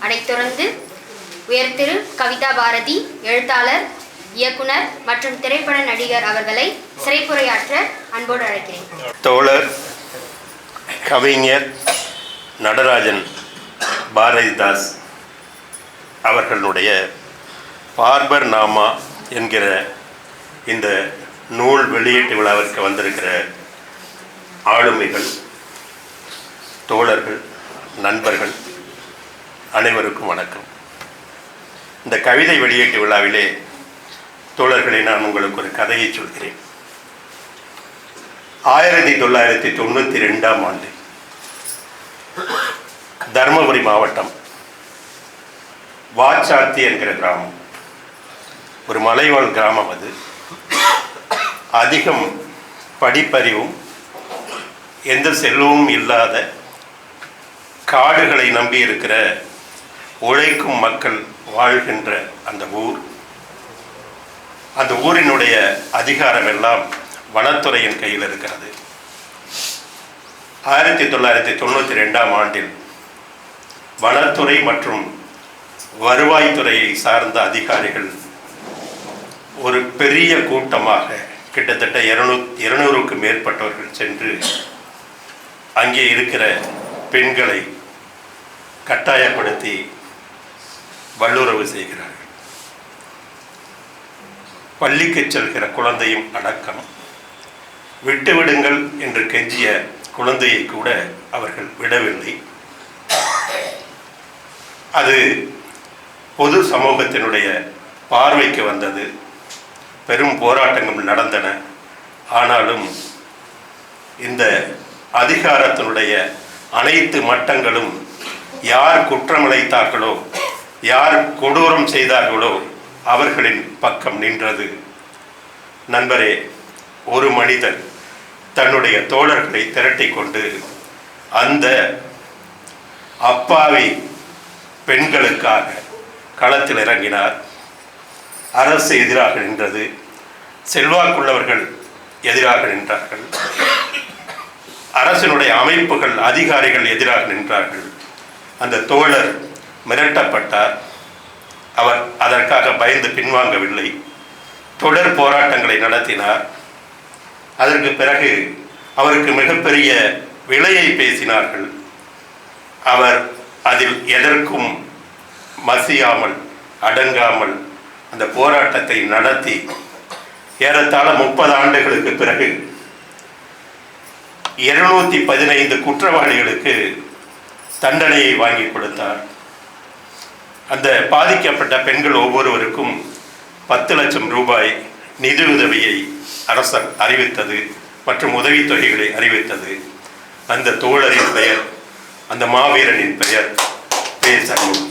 அனைத்துறந்து தொடர்ந்து உயர்திரு கவிதா பாரதி எழுத்தாளர் இயக்குனர் மற்றும் திரைப்பட நடிகர் அவர்களை சிறைப்புரையாற்ற அன்போடு அழைக்கிறேன். தோழர் கவிஞர் நடராஜன் பாரதிதாஸ் அவர்களுடைய பார்பர் நாமா என்கிற இந்த நூல் வெளியீட்டு விழாவிற்கு வந்திருக்கிற ஆளுமைகள் தோழர்கள் நண்பர்கள் அனைவருக்கும் வணக்கம். இந்த கவிதை வெளியீட்டு விழாவிலே தோழர்களை நான் உங்களுக்கு ஒரு கதையை சொல்கிறேன். ஆயிரத்தி தொள்ளாயிரத்தி தொண்ணூற்றி ரெண்டாம் ஆண்டு தருமபுரி மாவட்டம் வாச்சாத்தி என்கிற கிராமம். ஒரு மலைவாழ் கிராமம் அது. அதிகம் படிப்பறிவும் எந்த செல்வமும் இல்லாத காடுகளை நம்பி இருக்கிற உழைக்கும் மக்கள் வாழ்கின்ற அந்த ஊர். அந்த ஊரினுடைய அதிகாரம் எல்லாம் வனத்துறையின் கையில் இருக்கிறது. ஆயிரத்தி தொள்ளாயிரத்தி தொண்ணூற்றி ரெண்டாம் ஆண்டில் வனத்துறை மற்றும் வருவாய்த்துறையை சார்ந்த அதிகாரிகள் ஒரு பெரிய கூட்டமாக கிட்டத்தட்ட இருநூ இருநூறுக்கு மேற்பட்டவர்கள் சென்று அங்கே இருக்கிற பெண்களை கட்டாயப்படுத்தி வல்லுறவு செய்கிறார்கள் பள்ளிக்கு செல்கிற குழந்தையும் அடக்கம். விட்டுவிடுங்கள் என்று கெஞ்சிய குழந்தையை கூட அவர்கள் விடவில்லை. அது பொது சமூகத்தினுடைய பார்வைக்கு வந்தது. பெரும் போராட்டங்கள் நடந்தன. ஆனாலும் இந்த அதிகாரத்தினுடைய அனைத்து மட்டங்களும் யார் குற்றமிழைத்தார்களோ யார் கொடூரம் செய்தார்களோ அவர்களின் பக்கம் நின்றது. நண்பரே ஒரு மனிதன் தன்னுடைய தோழர்களை திரட்டி கொண்டு அந்த அப்பாவி பெண்களுக்காக களத்தில் இறங்கினார். அரசு எதிராக நின்றது. செல்வாக்குள்ளவர்கள் எதிராக நின்றார்கள். அரசினுடைய அமைப்புகள் அதிகாரிகள் எதிராக நின்றார்கள். அந்த தோழர் மிரட்டப்பட்டார் அவர் அதற்காக பயந்து பின்வாங்கவில்லை. தொடர் போராட்டங்களை நடத்தினார். அதற்கு பிறகு அவருக்கு மிகப்பெரிய விலையை பேசினார்கள். அவர் அதில் எதற்கும் மசியாமல் அடங்காமல் அந்த போராட்டத்தை நடத்தி ஏறத்தாழ முப்பது ஆண்டுகளுக்கு பிறகு இருநூற்றி பதினைந்து குற்றவாளிகளுக்கு தண்டனையை வாங்கி கொடுத்தார். அந்த பாதிக்கப்பட்ட பெண்கள் ஒவ்வொருவருக்கும் பத்து லட்சம் ரூபாய் நிதியுதவியை அரசர் அறிவித்தது மற்றும் உதவித்தொகைகளை அறிவித்தது. அந்த தோழரின் பெயர் அந்த மாவீரனின் பெயர் பே சண்முகம்.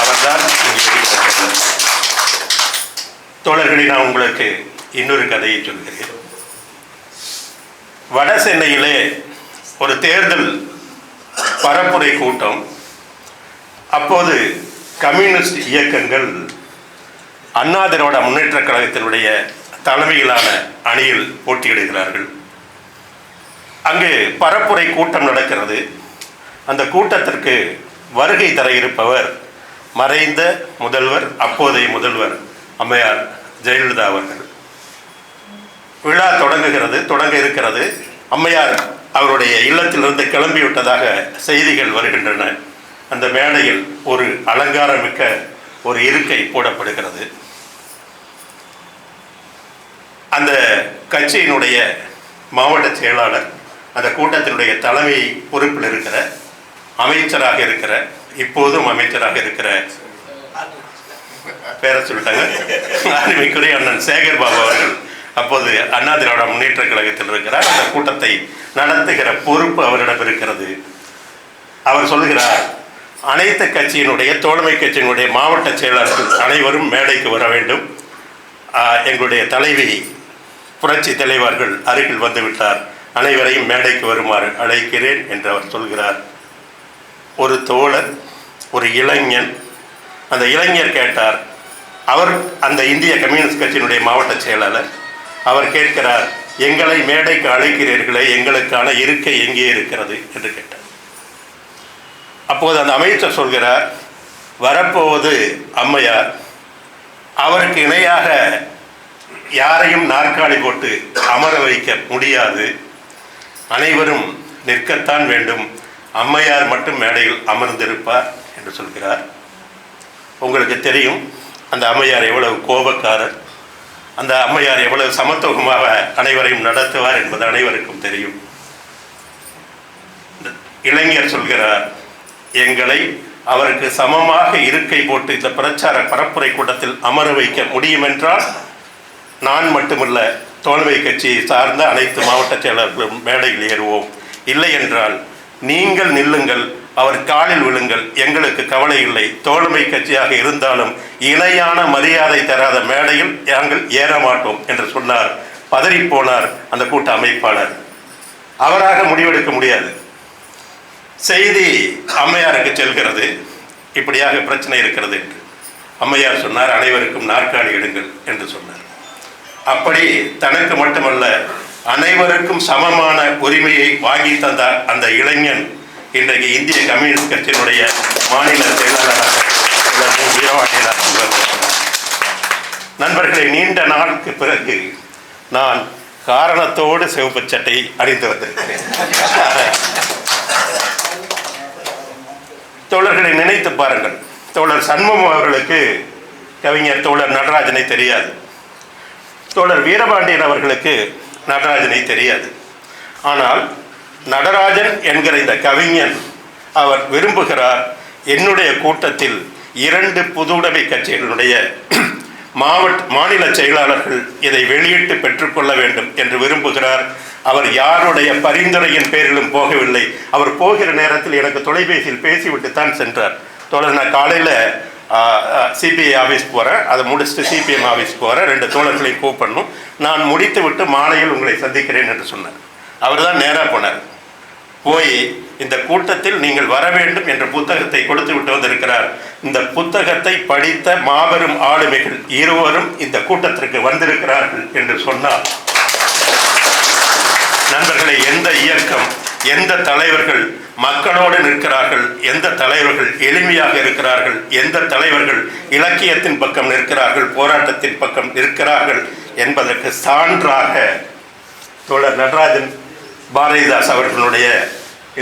அவர்தான் தோழர்களை நான் உங்களுக்கு இன்னொரு கதையை சொல்கிறேன். வட சென்னையிலே ஒரு தேர்தல் பரப்புரை கூட்டம். அப்போது கம்யூனிஸ்ட் இயக்கங்கள் அண்ணா திராவிட முன்னேற்றக் கழகத்தினுடைய தலைமையிலான அணியில் போட்டியிடுகிறார்கள். அங்கு பரப்புரை கூட்டம் நடக்கிறது. அந்த கூட்டத்திற்கு வருகை தர இருப்பவர் மறைந்த முதல்வர் அப்போதைய முதல்வர் அம்மையார் ஜெயலலிதா அவர்கள். விழா தொடங்குகிறது தொடங்க இருக்கிறது. அம்மையார் அவருடைய இல்லத்திலிருந்து கிளம்பிவிட்டதாக செய்திகள் வருகின்றன. அந்த மேடையில் ஒரு அலங்காரமிக்க ஒரு இருக்கை போடப்படுகிறது. அந்த கட்சியினுடைய மாவட்ட செயலாளர் அந்த கூட்டத்தினுடைய தலைமை பொறுப்பில் இருக்கிற அமைச்சராக இருக்கிற இப்போதும் அமைச்சராக இருக்கிற பேர சொல்லிட்டாங்க. அருமைக்குரிய அண்ணன் சேகர் பாபு அவர்கள் அப்போது அண்ணா திராவிட முன்னேற்ற கழகத்தில் இருக்கிறார். அந்த கூட்டத்தை நடத்துகிற பொறுப்பு அவரிடம் இருக்கிறது. அவர் சொல்லுகிறார் அனைத்து கட்சியினுடைய தோழமை கட்சியினுடைய மாவட்ட செயலாளர்கள் அனைவரும் மேடைக்கு வர வேண்டும். எங்களுடைய தலைவி புரட்சி தலைவர்கள் அருகில் வந்துவிட்டார் அனைவரையும் மேடைக்கு வருமாறு அழைக்கிறேன் என்று அவர் சொல்கிறார். ஒரு தோழர் ஒரு இளைஞன் அந்த இளைஞர் கேட்டார் அவர் அந்த இந்திய கம்யூனிஸ்ட் கட்சியினுடைய மாவட்ட செயலாளர் அவர் கேட்கிறார் எங்களை மேடைக்கு அழைக்கிறீர்களே எங்களுக்கான இருக்கை எங்கே இருக்கிறது? என்று கேட்டார். அப்போது அந்த அமைச்சர் சொல்கிறார் வரப்போவது அம்மையார் அவருக்கு இணையாக யாரையும் நாற்காலி போட்டு அமர வைக்க முடியாது. அனைவரும் நிற்கத்தான் வேண்டும். அம்மையார் மட்டும் மேடையில் அமர்ந்திருப்பார் என்று சொல்கிறார். உங்களுக்கு தெரியும் அந்த அம்மையார் எவ்வளவு கோபக்காரர். அந்த அம்மையார் எவ்வளவு சமத்துவமாக அனைவரையும் நடத்துவார் என்பது அனைவருக்கும் தெரியும். இளைஞர் சொல்கிறார் எங்களை அவருக்கு சமமாக இருக்கை போட்டு இந்த பிரச்சார பரப்புரை கூட்டத்தில் அமர வைக்க முடியுமென்றால் நான் மட்டுமல்ல தோல்வை கட்சியை சார்ந்த அனைத்து மாவட்ட செயலர்களும் மேடையில் ஏறுவோம். இல்லை என்றால் நீங்கள் நில்லுங்கள் அவர் காலில் விழுங்கள். எங்களுக்கு கவலை இல்லை. தோழமை கட்சியாக இருந்தாலும் இணையான மரியாதை தராத மேடையில் நாங்கள் ஏற மாட்டோம் என்று சொன்னார். பதறிப்போனார் அந்த கூட்ட அமைப்பாளர். அவராக முடிவெடுக்க முடியாது. செய்தி அம்மையாருக்கு செல்கிறது. இப்படியாக பிரச்சனை இருக்கிறது என்று. அம்மையார் சொன்னார் அனைவருக்கும் நாற்காலி எடுங்கள் என்று சொன்னார். அப்படி தனக்கு மட்டுமல்ல அனைவருக்கும் சமமான உரிமையை வாங்கி தந்தார் அந்த இளைஞன். இன்றைக்கு இந்திய கம்யூனிஸ்ட் கட்சியினுடைய மாநில செயலாளராக உள்ள வீரவாண்டியனார் நண்பர்களை நீண்ட நாளுக்கு பிறகு நான் காரணத்தோடு சிவப்பு சட்டை அணிந்து வந்திருக்கிறேன். தோழர்களை நினைத்து பாருங்கள். தோழர் சண்முகம் அவர்களுக்கு கவிஞர் தோழர் நடராஜனை தெரியாது. தோழர் வீரபாண்டியன் அவர்களுக்கு நடராஜனை தெரியாது. ஆனால் நடராஜன் என்கிற இந்த கவிஞன் அவர் விரும்புகிறார் என்னுடைய கூட்டத்தில் இரண்டு புதுவுடைமை கட்சிகளுடைய மாவட்ட மாநில செயலாளர்கள் இதை வெளியிட்டு பெற்றுக்கொள்ள வேண்டும் என்று விரும்புகிறார். அவர் யாருடைய பரிந்துரையின் பேரிலும் போகவில்லை. அவர் போகிற நேரத்தில் எனக்கு தொலைபேசியில் பேசிவிட்டு தான் சென்றார். தோழர் நான் காலையில் சிபிஐ ஆஃபீஸ் போகிறேன் அதை முடிச்சுட்டு சிபிஎம் ஆஃபீஸ் போகிறேன் ரெண்டு தோழர்களையும் கூப்பிடணும். நான் முடித்து விட்டு மாலையில் உங்களை சந்திக்கிறேன் என்று சொன்னார். அவர் தான் நேராக போனார். போய் இந்த கூட்டத்தில் நீங்கள் வர வேண்டும் என்ற புத்தகத்தை கொடுத்து விட்டு வந்திருக்கிறார். இந்த புத்தகத்தை படித்த மாபெரும் ஆளுமைகள் இருவரும் இந்த கூட்டத்திற்கு வந்திருக்கிறார்கள் என்று சொன்னார். நண்பர்களை எந்த இயக்கம் எந்த தலைவர்கள் மக்களோடு நிற்கிறார்கள் எந்த தலைவர்கள் எளிமையாக இருக்கிறார்கள் எந்த தலைவர்கள் இலக்கியத்தின் பக்கம் நிற்கிறார்கள் போராட்டத்தின் பக்கம் நிற்கிறார்கள் என்பதற்கு சான்றாக தோழர் நடராஜன் பாரதிதாஸ் அவர்களுடைய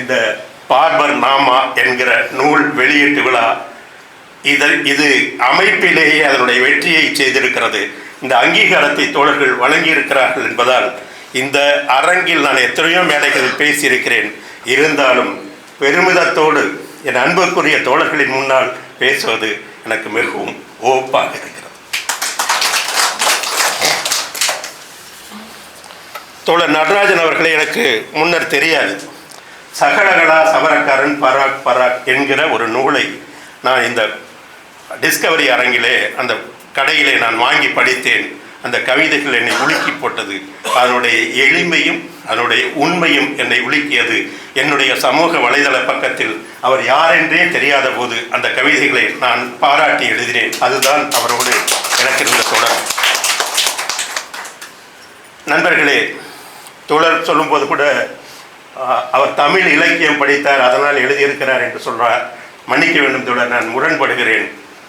இந்த பார்பர் நாமா என்கிற நூல் வெளியீட்டு விழா இதில் இது அமைப்பிலேயே அதனுடைய வெற்றியை செய்திருக்கிறது. இந்த அங்கீகாரத்தை தோழர்கள் வழங்கியிருக்கிறார்கள் என்பதால் இந்த அரங்கில் நான் எத்தனையோ மேடைகளில் பேசியிருக்கிறேன். இருந்தாலும் பெருமிதத்தோடு என் அன்புக்குரிய தோழர்களின் முன்னால் பேசுவது எனக்கு மிகவும் ஓப்பாக இருக்கிறது. தோழர் நடராஜன் அவர்களை எனக்கு முன்னர் தெரியாது. சகலகலா சமரக்காரன் பராக் பராக் என்கிற ஒரு நூலை நான் இந்த டிஸ்கவரி அரங்கிலே அந்த கடையிலே நான் வாங்கி படித்தேன். அந்த கவிதைகள் என்னை உலுக்கி போட்டது. அதனுடைய எளிமையும் அதனுடைய உண்மையும் என்னை உலுக்கியது. என்னுடைய சமூக வலைதள பக்கத்தில் அவர் யாரென்றே தெரியாத போது அந்த கவிதைகளை நான் பாராட்டி எழுதினேன். அதுதான் அவரோடு எனக்கு இருந்த தொடர். நண்பர்களே தோழர் சொல்லும்போது கூட அவர் தமிழ் இலக்கியம் படித்தார் அதனால் எழுதியிருக்கிறார் என்று சொல்கிறார் மன்னிக்க வேண்டும் தோழர் நான் முரண்படுகிறேன்.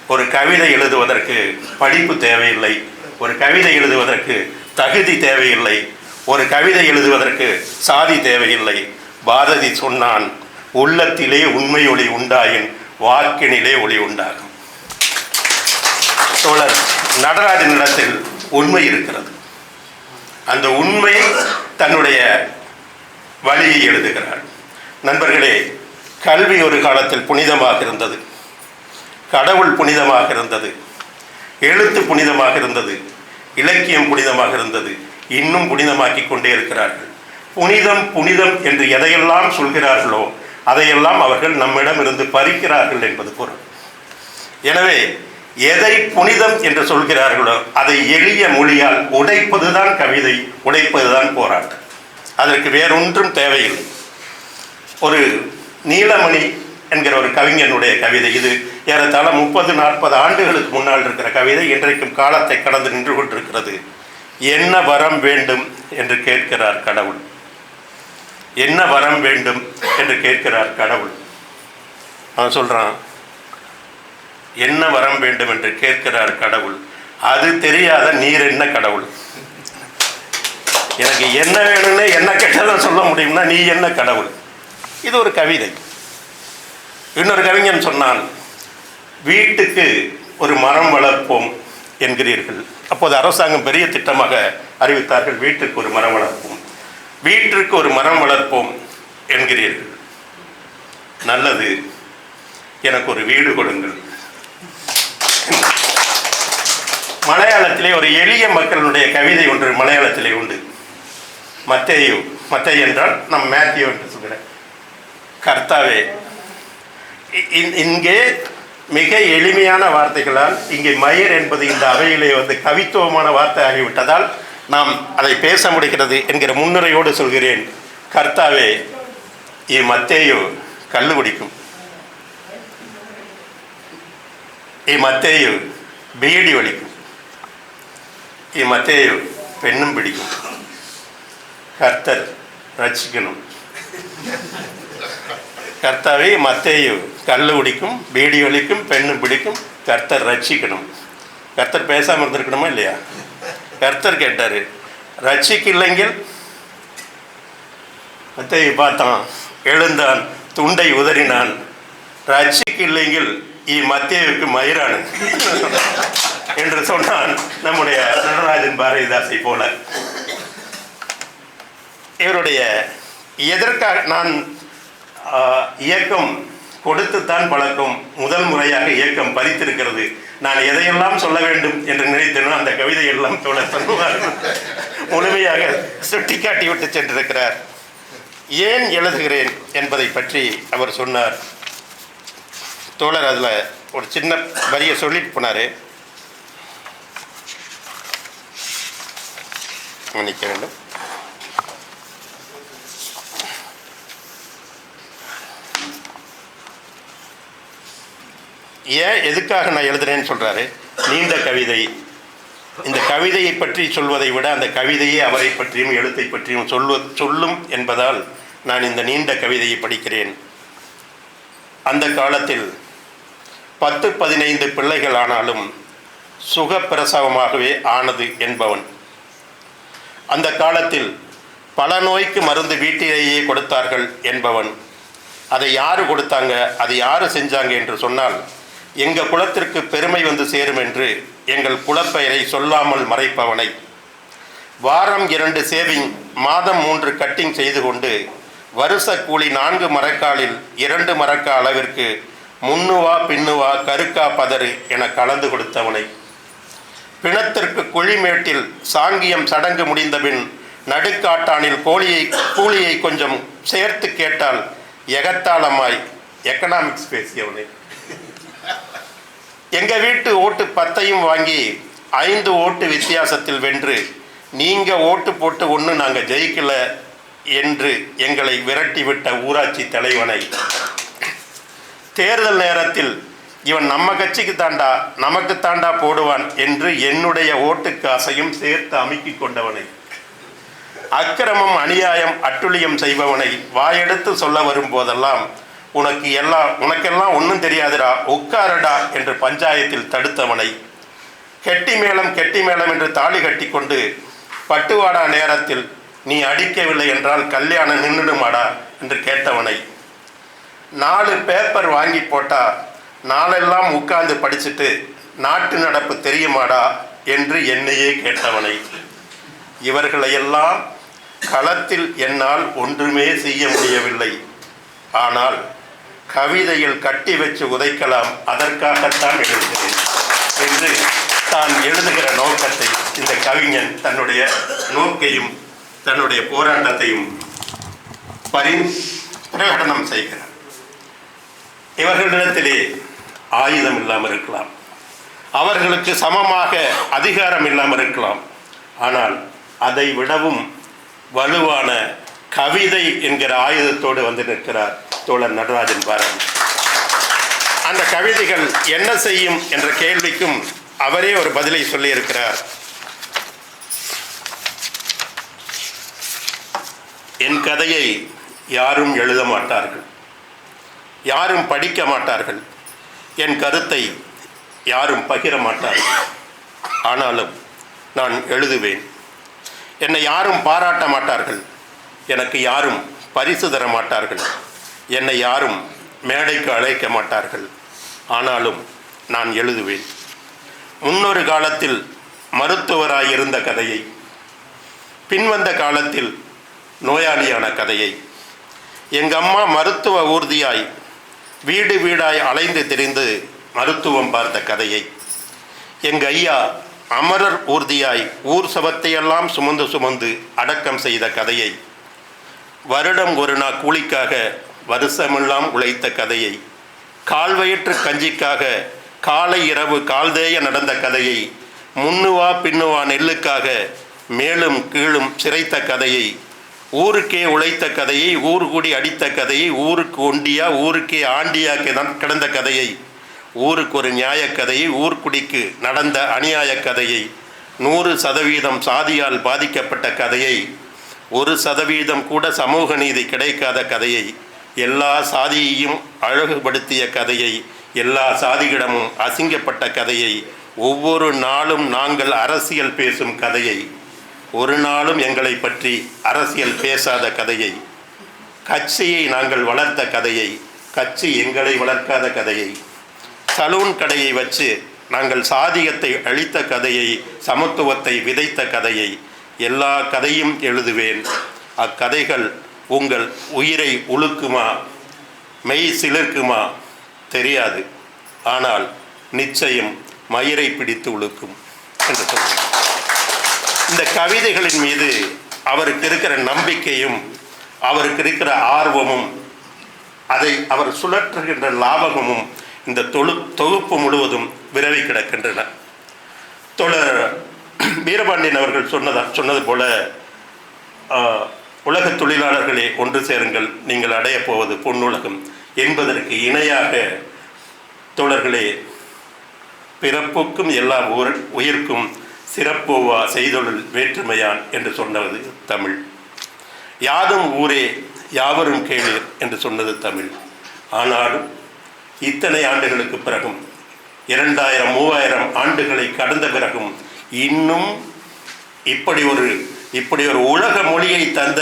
ஒரு கவிதை எழுதுவதற்கு படிப்பு தேவையில்லை. ஒரு கவிதை எழுதுவதற்கு தகுதி தேவையில்லை. ஒரு கவிதை எழுதுவதற்கு சாதி தேவையில்லை. பாரதி சொன்னான் உள்ளத்திலே உண்மை ஒளி உண்டாயின் வாக்கினிலே ஒளி உண்டாகும். தோழர் நடராஜனிடத்தில் உண்மை இருக்கிறது. அந்த உண்மை தன்னுடைய வழியை எழுதுகிறார். நண்பர்களே கல்வி ஒரு காலத்தில் புனிதமாக இருந்தது. கடவுள் புனிதமாக இருந்தது. எழுத்து புனிதமாக இருந்தது. இலக்கியம் புனிதமாக இருந்தது. இன்னும் புனிதமாக்கி கொண்டே இருக்கிறார்கள். புனிதம் புனிதம் என்று எதையெல்லாம் சொல்கிறார்களோ அதையெல்லாம் அவர்கள் நம்மிடமிருந்து பறிக்கிறார்கள் என்பது பொருள். எனவே எதை புனிதம் என்று சொல்கிறார்களோ அதை எளிய மொழியால் உடைப்பதுதான் கவிதை உடைப்பதுதான் போராட்டம். அதற்கு வேறொன்றும் தேவையில்லை. ஒரு நீலமணி என்கிற ஒரு கவிஞனுடைய கவிதை இது. ஏறத்தாழ முப்பது நாற்பது ஆண்டுகளுக்கு முன்னால் இருக்கிற கவிதை இன்றைக்கும் காலத்தை கடந்து நின்று கொண்டிருக்கிறது. என்ன வரம் வேண்டும்? என்று கேட்கிறார் கடவுள். என்ன வரம் வேண்டும்? என்று கேட்கிறார் கடவுள். அவன் சொல்கிறான் என்ன வரம் வேண்டும் என்று கேட்கிறார் கடவுள். அது தெரியாத நீர் என்ன கடவுள்? எனக்கு என்ன வேணும்னு என்ன கேட்டாலும் சொல்ல முடியும்னா நீ என்ன கடவுள்? இது ஒரு கவிதை. இன்னொரு கவிஞன் சொன்னான் வீட்டுக்கு ஒரு மரம் வளர்ப்போம் என்கிறீர்கள். அப்போது அரசாங்கம் பெரிய திட்டமாக அறிவித்தார்கள் வீட்டுக்கு ஒரு மரம் வளர்ப்போம். வீட்டிற்கு ஒரு மரம் வளர்ப்போம் என்கிறீர்கள். நல்லது. எனக்கு ஒரு வீடு கொடுங்கள். மலையாளத்திலே ஒரு எளிய மக்களுடைய கவிதை ஒன்று மலையாளத்திலே உண்டு. மத்தேயு மத்தேய் என்றால் நம் மேத்யூ என்று சொல்கிறேன். கர்த்தாவே இங்கே மிக எளிமையான வார்த்தைகளால் இங்கே மயர் என்பது இந்த அவையிலே வந்து கவித்துவமான வார்த்தை ஆகிவிட்டதால் நாம் அதை பேச முடிகிறது என்கிற முன்னுரையோடு சொல்கிறேன். கர்த்தாவே இ மத்தேயு கல்லு குடிக்கும். இ மத்தேயு பீடி வலிக்கும். இம்மத்தையோ பெண்ணும் பிடிக்கும் கர்த்தர் ரசிக்கணும் கர்த்தாவை மத்தேயு கல் உடிக்கும் பீடி ஒழிக்கும் பெண்ணும் பிடிக்கும் கர்த்தர் ரட்சிக்கணும் கர்த்தர் பேசாமல் இருந்திருக்கணுமா இல்லையா கர்த்தர் கேட்டார் ரட்சிக்கலைங்கில் மத்தேயு பார்த்தான் எழுந்தான் துண்டை உதறினான் ரட்சிக்கலைங்கில் இ மத்தேயுக்கு மயிரானு என்று சொன்னான் நம்முடைய நடராஜன் பாரதிதாசை போல. இவருடைய எதற்காக நான் இயக்கம் கொடுத்துத்தான் பழக்கம் முதல் முறையாக இயக்கம் பறித்திருக்கிறது நான் எதையெல்லாம் சொல்ல வேண்டும் என்று நினைத்தேனோ அந்த கவிதையெல்லாம் தோழர் பண்ணுவார் முழுமையாக சுட்டிக்காட்டி விட்டு சென்றிருக்கிறார். ஏன் எழுதுகிறேன் என்பதை பற்றி அவர் சொன்னார். தோழர் அதில் ஒரு சின்ன வரியை சொல்லிட்டு போனார். மன்னிக்க வேண்டும். ஏன் எதுக்காக நான் எழுதுறேன்னு சொல்கிறாரு நீண்ட கவிதை. இந்த கவிதையை பற்றி சொல்வதை விட அந்த கவிதையே அவரை பற்றியும் எழுத்தை பற்றியும் சொல்வ சொல்லும் என்பதால் நான் இந்த நீண்ட கவிதையை படிக்கிறேன். அந்த காலத்தில் பத்து பதினைந்து பிள்ளைகள் ஆனாலும் சுகப்பிரசவமாகவே ஆனது என்பவன். அந்த காலத்தில் பல நோய்க்கு மருந்து வீட்டிலேயே கொடுத்தார்கள் என்பவன். அதை யாரு கொடுத்தாங்க அதை யாரு செஞ்சாங்க என்று சொன்னால் எங்கள் குலத்திற்கு பெருமை வந்து சேரும் என்று எங்கள் குலப்பெயரை சொல்லாமல் மறைப்பவனை. வாரம் இரண்டு சேவிங் மாதம் மூன்று கட்டிங் செய்து கொண்டு வருஷ கூலி நான்கு மரக்காலில் இரண்டு மரக்கா அளவிற்கு முன்னுவா பின்னுவா கருக்கா பதறு என கலந்து கொடுத்தவனை. பிணத்திற்கு குழிமேட்டில் சாங்கியம் சடங்கு முடிந்தபின் நடுக்காட்டானில் கோழியை கூலியை கொஞ்சம் சேர்த்து கேட்டால் எகத்தாளமாய் எக்கனாமிக்ஸ் பேசியவனை. எங்க வீட்டு ஓட்டு பத்தையும் வாங்கி ஐந்து ஓட்டு வித்தியாசத்தில் வென்று நீங்க ஓட்டு போட்டு ஒன்று நாங்கள் ஜெயிக்கல என்று எங்களை விரட்டிவிட்ட ஊராட்சி தலைவனை. தேர்தல் நேரத்தில் இவன் நம்ம கட்சிக்கு தாண்டா நமக்கு தாண்டா போடுவான் என்று என்னுடைய ஓட்டுக்கு அசையும் சேர்த்து அமுக்கிக் கொண்டவனை. அக்கிரமம் அநியாயம் அட்டுழியம் செய்பவனை வாயெடுத்து சொல்ல வரும் போதெல்லாம் உனக்கு எல்லாம் உனக்கெல்லாம் ஒன்றும் தெரியாதுடா உட்காரடா என்று பஞ்சாயத்தில் தடுத்தவனை. கெட்டி மேளம் கெட்டி மேளம் என்று தாலி கட்டிக்கொண்டு பட்டுவாடா நேரத்தில் நீ அடிக்கவில்லை என்றால் கல்யாணம் நின்றுடுமாடா? என்று கேட்டவனை. நாலு பேப்பர் வாங்கி போட்டா நாளெல்லாம் உட்கார்ந்து படிச்சுட்டு நாட்டு நடப்பு தெரியுமாடா என்று என்னையே கேட்டவனை. இவர்களையெல்லாம் களத்தில் என்னால் ஒன்றுமே செய்ய முடியவில்லை. ஆனால் கவிதையில் கட்டி வச்சு உதைக்கலாம் அதற்காகத்தான் எழுதுகிறேன் என்று தான் எழுதுகிற நோக்கத்தை இந்த கவிஞன் தன்னுடைய நோக்கையும் தன்னுடைய போராட்டத்தையும் பரி பிரகடனம் செய்கிறார். இவர்களிடத்திலே ஆயுதம் இல்லாமல் இருக்கலாம். அவர்களுக்கு சமமாக அதிகாரம் இல்லாமல் இருக்கலாம். ஆனால் அதை விடவும் வலுவான கவிதை என்கிற ஆயுதத்தோடு வந்து நிற்கிறார் தோழர் நடராஜன் பாரதி. அந்த கவிதைகள் என்ன செய்யும் என்ற கேள்விக்கும் அவரே ஒரு பதிலை சொல்லியிருக்கிறார். என் கதையை யாரும் எழுத மாட்டார்கள். யாரும் படிக்க மாட்டார்கள். என் கருத்தை யாரும் பகிர மாட்டார்கள். ஆனாலும் நான் எழுதுவேன். என்னை யாரும் பாராட்ட மாட்டார்கள். எனக்கு யாரும் பரிசு தர மாட்டார்கள். என்னை யாரும் மேடைக்கு அழைக்க மாட்டார்கள். ஆனாலும் நான் எழுதுவேன். முன்னொரு காலத்தில் மருத்துவராயிருந்த கதையை பின்வந்த காலத்தில் நோயாளியான கதையை எங்கள் அம்மா மருத்துவ ஊர்தியாய் வீடு வீடாய் அலைந்து திரிந்து மருத்துவம் பார்த்த கதையை. எங்கள் ஐயா அமரர் ஊர்தியாய் ஊர் சபத்தையெல்லாம் சுமந்து சுமந்து அடக்கம் செய்த கதையை. வருடம் ஒரு நாள் கூலிக்காக வருஷமெல்லாம் உழைத்த கதையை. கால்வயிற்று கஞ்சிக்காக காலை இரவு கால்தேய நடந்த கதையை. முன்னுவா பின்னுவா நெல்லுக்காக மேலும் கீழும் சிறைத்த கதையை. ஊருக்கே உழைத்த கதையை ஊர் கூடி அடித்த கதையை ஊருக்கு ஒண்டியா ஊருக்கே ஆண்டியா கிடந்த கதையை. ஊருக்கு ஒரு நியாயக்கதையை ஊர்க்குடிக்கு நடந்த அநியாய கதையை. நூறு சதவீதம் சாதியால் பாதிக்கப்பட்ட கதையை. ஒரு சதவீதம் கூட சமூக நீதி கிடைக்காத கதையை. எல்லா சாதியையும் அழகுபடுத்திய கதையை. எல்லா சாதிகளிடமும் அசிங்கப்பட்ட கதையை. ஒவ்வொரு நாளும் நாங்கள் அரசியல் பேசும் கதையை. ஒரு நாளும் எங்களை பற்றி அரசியல் பேசாத கதையை கட்சியை நாங்கள் வளர்த்த கதையை கட்சி எங்களை வளர்க்காத கதையை சலூன் கடையை வச்சு நாங்கள் சாதியத்தை அழித்த கதையை சமத்துவத்தை விதைத்த கதையை எல்லா கதையும் எழுதுவேன். அக்கதைகள் உங்கள் உயிரை உழுக்குமா மெய் சிலிர்க்குமா தெரியாது. ஆனால் நிச்சயம் மயிரை பிடித்து உழுக்கும் என்று சொல்கிறேன் இந்த கவிதைகளின் மீது அவருக்கு இருக்கிற நம்பிக்கையும் அவருக்கு இருக்கிற ஆர்வமும் அதை அவர் சுழற்றுகின்ற லாபகமும் இந்த தொழு தொகுப்பு முழுவதும் விரவி கிடக்கின்றன. தொடர் வீரபாண்டியன் அவர்கள் சொன்னதா சொன்னது போல உலக தொழிலாளர்களே ஒன்று சேருங்கள் நீங்கள் அடையப் போவது பொன்னுலகம் என்பதற்கு இணையாக தொடர்களே பிறப்புக்கும் எல்லா ஊர் உயிர்க்கும் சிறப்போவா செய்தொழில் வேற்றுமையான் என்று சொன்னது தமிழ். யாதும் ஊரே யாவரும் கேளீர் என்று சொன்னது தமிழ். ஆனாலும் இத்தனை ஆண்டுகளுக்கு பிறகும் இரண்டாயிரம் மூவாயிரம் ஆண்டுகளை கடந்த பிறகும் இன்னும் இப்படி ஒரு இப்படி ஒரு உலக மொழியை தந்த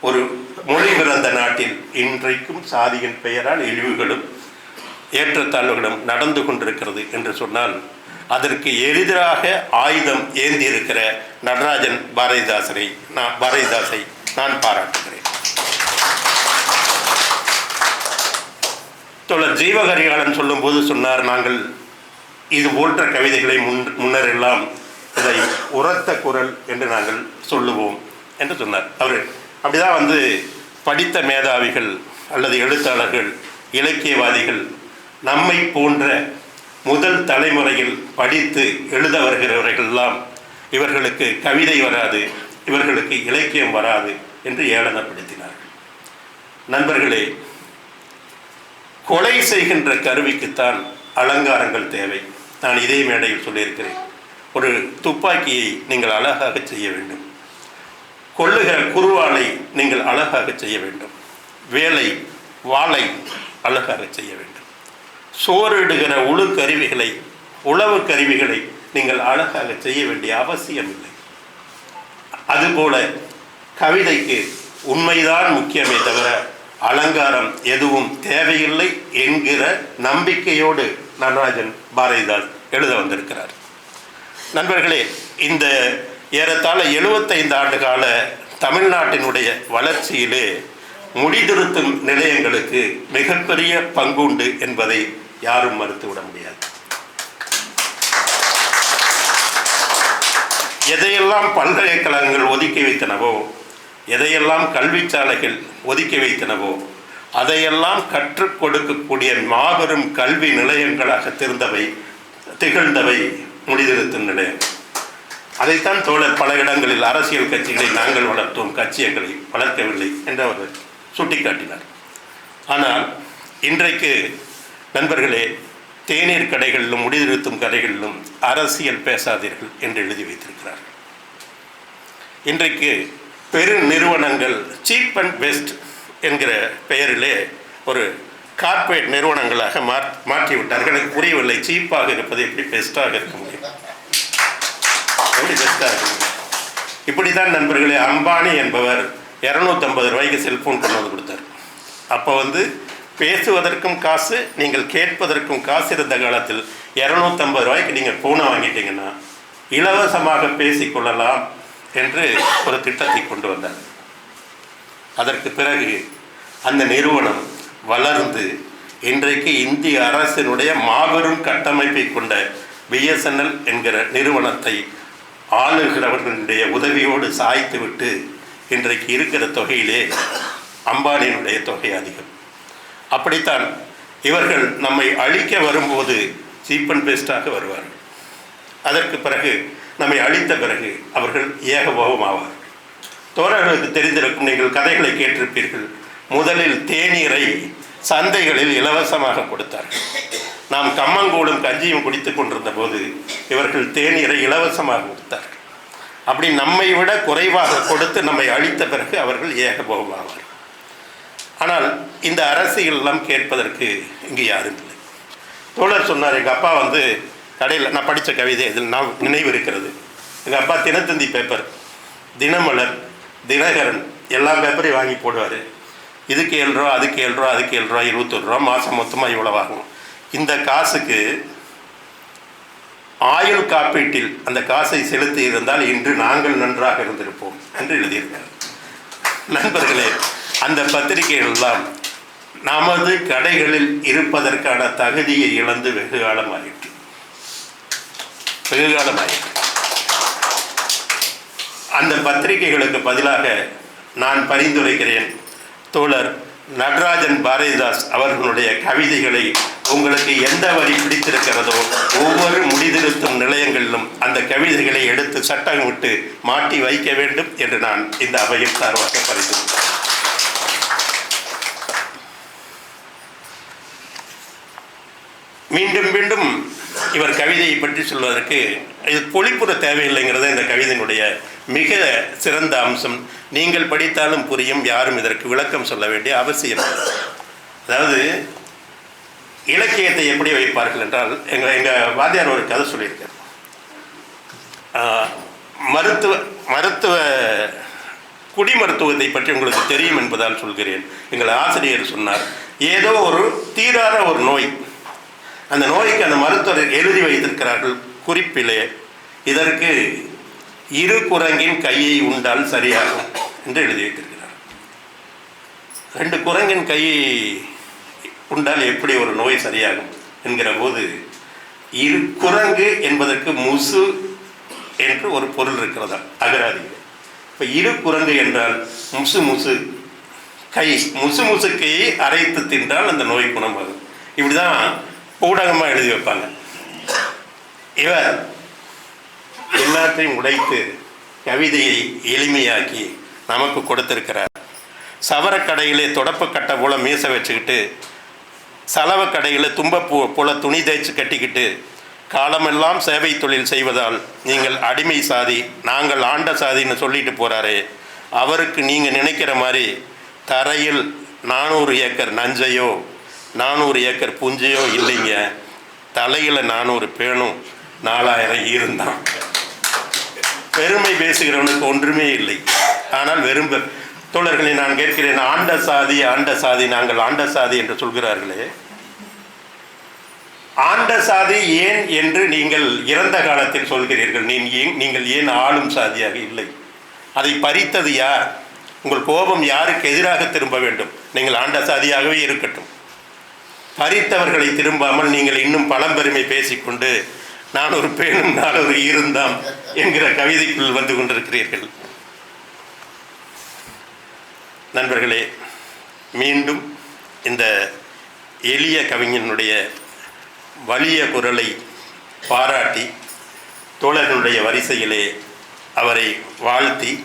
ஒரு மொழி பிறந்த நாட்டில் இன்றைக்கும் சாதியின் பெயரால் இழிவுகளும் ஏற்றத்தாழ்வுகளும் நடந்து கொண்டிருக்கிறது என்று சொன்னால் அதற்கு எளிதாக ஆயுதம் ஏந்தி இருக்கிற நடராஜன் பாரதிதாசரை நான் பாரதிதாசை நான் பாராட்டுகிறேன். தொடர் ஜீவகரிகாலன் சொல்லும்போது சொன்னார் நாங்கள் இது போன்ற கவிதைகளை முன் முன்னரெல்லாம் இதை உரத்த குரல் என்று நாங்கள் சொல்லுவோம் என்று சொன்னார். அவர் அப்படிதான் வந்து படித்த மேதாவிகள் அல்லது எழுத்தாளர்கள் இலக்கியவாதிகள் நம்மை போன்ற முதல் தலைமுறையில் படித்து எழுத வருகிறவர்களெல்லாம் இவர்களுக்கு கவிதை வராது இவர்களுக்கு இலக்கியம் வராது என்று ஏளனப்படுத்தினார்கள். நண்பர்களே கொலை செய்கின்ற கருவிக்குத்தான் அலங்காரங்கள் தேவை. நான் இதே மேடையில் சொல்லியிருக்கிறேன். ஒரு துப்பாக்கியை நீங்கள் அழகாக செய்ய வேண்டும். கொள்ளுகிற குருவாலை நீங்கள் அழகாக செய்ய வேண்டும். வேலை வாளை அழகாக செய்ய வேண்டும். சோறிடுகிற உழு கருவிகளை உழவு கருவிகளை நீங்கள் அழகாக செய்ய வேண்டிய அவசியம் இல்லை அதுபோல கவிதைக்கு உண்மைதான் முக்கியமே தவிர அலங்காரம் எதுவும் தேவையில்லை என்கிற நம்பிக்கையோடு நடராஜன் பாரதிதாஸ் எழுத வந்திருக்கிறார். நண்பர்களே இந்த ஏறத்தாழ 75 ஆண்டு கால தமிழ்நாட்டினுடைய வளர்ச்சியிலே முடிதிருத்தும் நிலையங்களுக்கு மிகப்பெரிய பங்குண்டு என்பதை யாரும் மறுத்து விட முடியாது. எதையெல்லாம் பல்கலைக்கழகங்கள் ஒதுக்கி வைத்தனவோ எதையெல்லாம் கல்விச்சாலைகள் ஒதுக்கி வைத்தனவோ அதையெல்லாம் கற்றுக் கொடுக்கக்கூடிய மாபெரும் கல்வி நிலையங்களாக திறந்தவை திகழ்ந்தவை முடிதிருத்தும் நிலையம் அதைத்தான் தோழர் பல இடங்களில் அரசியல் கட்சிகளை நாங்கள் வளர்த்தோம் கட்சி எங்களை வளர்க்கவில்லை என்று அவர் சுட்டிக்காட்டினார். ஆனால் இன்றைக்கு நண்பர்களே தேநீர் கடைகளிலும் முடிதிருத்தும் கடைகளிலும் அரசியல் பேசாதீர்கள் என்று எழுதி வைத்திருக்கிறார்கள் இன்றைக்கு பெரு நிறுவனங்கள் சீப் அண்ட் பெஸ்ட் என்கிற பெயரிலே ஒரு கார்ப்பரேட் நிறுவனங்களாக மாற் மாற்றி விட்டார்கள் எனக்கு புரியவில்லை சீப்பாக இருப்பது எப்படி பெஸ்ட்டாக இருக்க முடியும்? எப்படி பெஸ்ட்டாக இருக்க இப்படி தான் நண்பர்களே அம்பானி என்பவர் இரநூத்தம்பது ரூபாய்க்கு செல்ஃபோன் கொண்டு வந்து கொடுத்தார். அப்போ வந்து பேசுவதற்கும் காசு நீங்கள் கேட்பதற்கும் காசு இருந்த காலத்தில் இரநூத்தம்பது ரூபாய்க்கு நீங்கள் ஃபோனை வாங்கிட்டீங்கன்னா இலவசமாக பேசிக்கொள்ளலாம் என்று ஒரு திட்டத்தை கொண்டு வந்தார். அதற்கு பிறகு அந்த நிறுவனம் வளர்ந்து இன்றைக்கு இந்திய அரசினுடைய மாபெரும் கட்டமைப்பை கொண்ட பிஎஸ்என்எல் என்கிற நிறுவனத்தை ஆளுகிறவர்களுடைய உதவியோடு சாய்த்துவிட்டு இன்றைக்கு இருக்கிற தொகையிலே அம்பானியினுடைய தொகை அதிகம். அப்படித்தான் இவர்கள் நம்மை அழிக்க வரும்போது சீப் அண்ட் பெஸ்ட்டாக வருவார்கள். அதற்கு பிறகு நம்மை அழித்த பிறகு அவர்கள் ஏகபோகமாவார்கள். தோழர்களுக்கு தெரிந்திருக்கும் நீங்கள் கதைகளை கேட்டிருப்பீர்கள். முதலில் தேநீரை சந்தைகளில் இலவசமாக கொடுத்தார்கள். நாம் கம்மங்கூடும் கஞ்சியும் குடித்து கொண்டிருந்த போது இவர்கள் தேநீரை இலவசமாக கொடுத்தார்கள். அப்படி நம்மை விட குறைவாக கொடுத்து நம்மை அழித்த பிறகு அவர்கள் ஏகபோகமாவார்கள். ஆனால் இந்த அரசியலெல்லாம் கேட்பதற்கு இங்கே யாரும் இல்லை. தோழர் சொன்னார் எங்கள் அப்பா வந்து கடையில் நான் படித்த கவிதை இதில் நான் நினைவு இருக்கிறது. எங்கள் அப்பா தினத்தந்தி பேப்பர் தினமலர் தினகரன் எல்லா பேப்பரையும் வாங்கி போடுவார். இதுக்கு ஏழு ரூபா அதுக்கு ஏழு ரூபா அதுக்கு ஏழு ரூபா இருபத்தொரு ரூபா மாதம் மொத்தமாக இவ்வளோ ஆகும் இந்த காசுக்கு ஆயுள் காப்பீட்டில் அந்த காசை செலுத்தி இருந்தால் இன்று நாங்கள் நன்றாக இருந்திருப்போம் என்று எழுதியிருக்கார் நண்பர்களே அந்த பத்திரிகைகள்லாம் நமது கடைகளில் இருப்பதற்கான தகுதியை இழந்து வெகு காலமாயிற்று. வெகு காலமாயிற்று. அந்த பத்திரிகைகளுக்கு பதிலாக நான் பரிந்துரைக்கிறேன் தோழர் நடராஜன் பாரதிதாஸ் அவர்களுடைய கவிதைகளை உங்களுக்கு எந்த வரி பிடித்திருக்கிறதோ ஒவ்வொரு முடிதிருத்தும் நிலையங்களிலும் அந்த கவிதைகளை எடுத்து சட்டம் விட்டு மாட்டி வைக்க வேண்டும் என்று நான் இந்த அவையில் சார்பாக பரிந்துரைக்கிறேன். மீண்டும் மீண்டும் இவர் கவிதையை பற்றி சொல்வதற்கு இது பொழிப்புற தேவையில்லைங்கிறது இந்த கவிதையினுடைய மிக சிறந்த அம்சம். நீங்கள் படித்தாலும் புரியும் யாரும் இதற்கு விளக்கம் சொல்ல வேண்டிய அவசியம் அதாவது இலக்கியத்தை எப்படி வைப்பார்கள் என்றால் எங்கள் எங்கள் வாத்தியார் ஒரு கதை சொல்லியிருக்கார். மருத்துவ மருத்துவ மருத்துவ குடிமருத்துவத்தை பற்றி உங்களுக்கு தெரியும் என்பதால் சொல்கிறேன். எங்கள் ஆசிரியர் சொன்னார். ஏதோ ஒரு தீராத ஒரு நோய். அந்த நோய்க்கு அந்த மருத்துவர் எழுதி வைத்திருக்கிறார்கள் குறிப்பிலே. இதற்கு இரு குரங்கின் கையை உண்டால் சரியாகும் என்று எழுதி வைத்திருக்கிறார். ரெண்டு குரங்கின் கையை உண்டால் எப்படி ஒரு நோய் சரியாகும் என்கிற போது இரு குரங்கு என்பதற்கு முசு என்று ஒரு பொருள் இருக்கிறதா அகராதியில். இப்போ இரு குரங்கு என்றால் முசு முசு கை முசு முசு கையை அரைத்து தின்றால் அந்த நோய் குணமாகும். இப்படிதான் ஊடகமாக எழுதி வைப்பாங்க. இவர் எல்லாத்தையும் உடைத்து கவிதையை எளிமையாக்கி நமக்கு கொடுத்திருக்கிறார். சவரக்கடையிலே தொடப்பு கட்டை போல மீச வச்சுக்கிட்டு சலவை கடையில் தும்பப்பூ போல துணி தேய்ச்சி கட்டிக்கிட்டு காலமெல்லாம் சேவை தொழில் செய்வதால் நீங்கள் அடிமை சாதி நாங்கள் ஆண்ட சாதின்னு சொல்லிட்டு போகிறாரே அவருக்கு நீங்கள் நினைக்கிற மாதிரி தரையில் நானூறு ஏக்கர் நஞ்சையோ நானூறு ஏக்கர் புஞ்சையோ இல்லைங்க. தலையில் நானூறு பேணும் நாலாயிரம் இருந்தான் பெருமை பேசுகிறவனுக்கு ஒன்றுமே இல்லை. ஆனால் வெறும் பெ- தோழர்களை நான் கேட்கிறேன் ஆண்ட சாதி ஆண்ட சாதி நாங்கள் ஆண்ட சாதி என்று சொல்கிறார்களே. ஆண்ட சாதி ஏன் என்று நீங்கள் இறந்த காலத்தில் சொல்கிறீர்கள். நீ ஏன் நீங்கள் ஏன் ஆளும் சாதியாக இல்லை? அதை பறித்தது யார்? உங்கள் கோபம் யாருக்கு எதிராக திரும்ப வேண்டும்? நீங்கள் ஆண்ட சாதியாகவே இருக்கட்டும். பறித்தவர்களை திரும்பாமல் நீங்கள் இன்னும் பழம்பெருமை பேசிக்கொண்டு நான் ஒரு பேணும் நான் ஒரு இருந்தாம் என்கிற கவிதைக்குள் வந்து கொண்டிருக்கிறீர்கள். நண்பர்களே மீண்டும் இந்த எளிய கவிஞனுடைய வலிய குரலை பாராட்டி தோழர்களுடைய வரிசையிலே அவரை வாழ்த்தி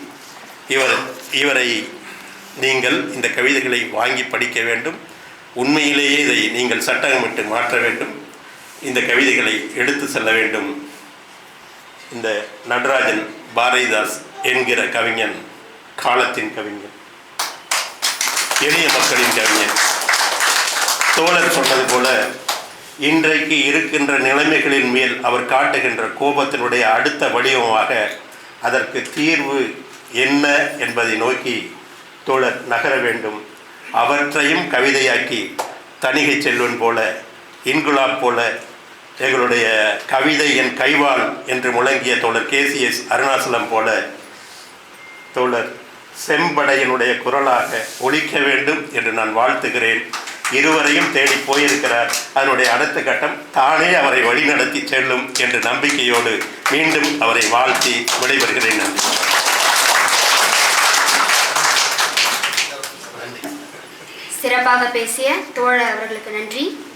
இவர் இவரை நீங்கள் இந்த கவிதைகளை வாங்கி படிக்க வேண்டும். உண்மையிலேயே இதை நீங்கள் சட்டகமிட்டு மாற்ற வேண்டும். இந்த கவிதைகளை எடுத்து செல்ல வேண்டும். இந்த நடராஜன் பாரதிதாஸ் என்கிற கவிஞன் காலத்தின் கவிஞன். எளிய மக்களின் கவிஞர் தோழர் சொன்னது போல இன்றைக்கு இருக்கின்ற நிலைமைகளின் மேல் அவர் காட்டுகின்ற கோபத்தினுடைய அடுத்த வடிவமாக அதற்கு தீர்வு என்ன என்பதை நோக்கி தோழர் நகர வேண்டும். அவற்றையும் கவிதையாக்கி தணிகை செல்வன் போல இன்குலாப் போல எங்களுடைய கவிதை என் கைவாள் என்று முழங்கிய தோழர் கேசிஎஸ் அருணாசலம் போல தோழர் செம்படையனுடைய குரலாக ஒழிக்க வேண்டும் என்று நான் வாழ்த்துகிறேன். இருவரையும் தேடி போயிருக்கிறார். அதனுடைய அடுத்த கட்டம் தானே அவரை வழிநடத்தி செல்லும் என்ற நம்பிக்கையோடு மீண்டும் அவரை வாழ்த்தி விடைபெறுகிறேன். நன்றி. சிறப்பாக பேசிய தோழர் அவர்களுக்கு நன்றி.